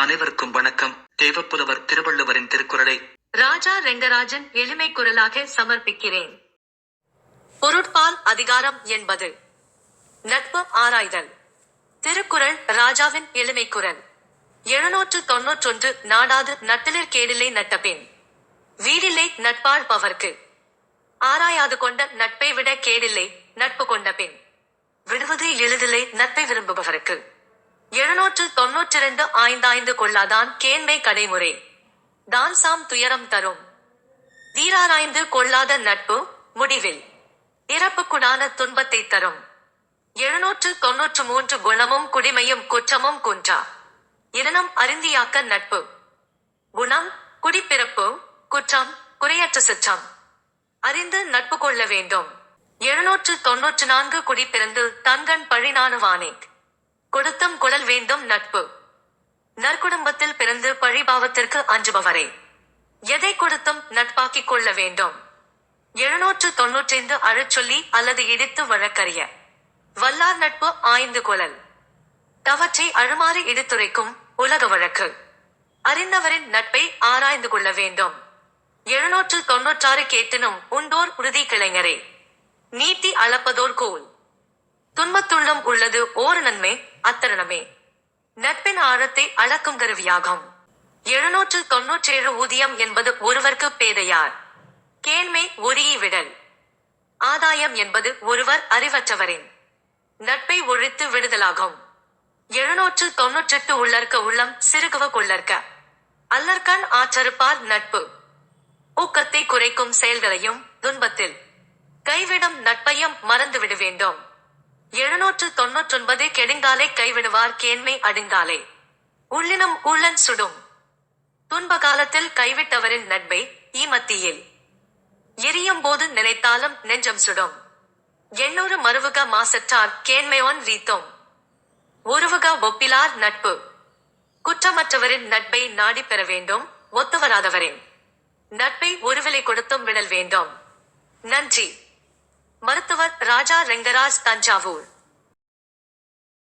அனைவருக்கும் வணக்கம். தேவப்புலவர் திருவள்ளுவரின் திருக்குறளை ராஜா ரெங்கராஜன் எளிமை குரலாக சமர்ப்பிக்கிறேன். பொருட்பால் அதிகாரம் என்பது நட்பு ஆராய்தல். திருக்குறள் ராஜாவின் எளிமை குரல். எழுநூற்று தொன்னூற்றொன்று நாடாது நட்டிலிற் கேடில்லை நட்டபின். வீடில்லை நட்பாள் பவர்க்கு. ஆராயாது கொண்ட நட்பை விட கேடில்லை நட்பு கொண்ட பின் விடுவது எளிதில்லை நட்பை விரும்புபவருக்கு. எழுநூற்று தொன்னூற்றி இரண்டு ஆய்ந்தாய்ந்து கொள்ளாதான் கேண்மை கடைமுறை. தான்சாம் துயரம் தரும். தீராராய்ந்து கொள்ளாத நட்பு முடிவில். இறப்புக்குடான துன்பத்தை தரும். எழுநூற்று தொன்னூற்று மூன்று குணமும் குடிமையும் குற்றமும் குன்றா. இரணம் அருந்தியாக்க நட்பு. குணம் குடிப்பிறப்பு குற்றம் குறையற்ற சிற்றம். அறிந்து நட்பு கொள்ள வேண்டும். எழுநூற்று தொன்னூற்று நான்கு குடிப்பிறந்து தங்கன் பழினானுவானே கொடுத்தம் குழல் வேண்டும் நட்பு. நற்குடும்பத்தில் பிறந்து பழிபாவத்திற்கு அஞ்சுபவரே. எதை கொடுத்தும் நட்பாக்கிக் கொள்ள வேண்டும். எழுநூற்று தொன்னூற்றைந்து அழச்சொல்லி அல்லது இடித்து வழக்கறிய. வல்லார் நட்பு ஆய்ந்து கொள்ளல் தவற்றை அழுமாறு இடித்துரைக்கும் உலக வழக்கு. அறிந்தவரின் நட்பை ஆராய்ந்து கொள்ள வேண்டும். எழுநூற்று தொன்னூற்றாறு கேட்டினும் உண்டோர் உறுதி கிளைஞரே. நீட்டி அளப்பதோர் கோல். துன்பத்துள்ளம் உள்ளது ஓர் நன்மை அத்தருணமே. நட்பின் ஆழத்தை அளக்கும் கருவியாகும். எழுநூற்று தொன்னூற்றேழு ஊதியம் என்பது ஒருவர்க்கு பேதையார். கேண்மை ஒரியை விடல். ஆதாயம் என்பது ஒருவர் அறிவற்றவரின். நட்பை ஒழித்து விடுதலாகும். எழுநூற்று தொன்னூற்றெட்டு உள்ளற்க உள்ளம் சிறுகுவ கொள்ளற்க. அல்லற்கண் ஆற்றறுப்பார் நட்பு. ஊக்கத்தை குறைக்கும் செயல்களையும் துன்பத்தில். கைவிடும் நட்பையும் மறந்துவிட வேண்டும். எழுநூற்று தொன்னூற்றொன்பது கெடுங்காலை கைவிடுவார் கேண்மை அடிந்தாலே. உள்ளினம் உள்ளன் சுடும். துன்ப காலத்தில் கைவிட்டவரின் நட்பை ஈமத்தியில் எரியும் போது நினைத்தாலும் நெஞ்சம் சுடும். எண்ணூறு மருவுக மாசற்றார் கேண்மையோன் ரீத்தோம் ஒருவுக ஒப்பிலார் நட்பு. குற்றமற்றவரின் நட்பை நாடி பெற வேண்டும் ஒத்துவராதவரின் நட்பை ஒருவிலை கொடுத்தும் விடல் வேண்டும். நன்றி. राजा रंगराज तंजावुर।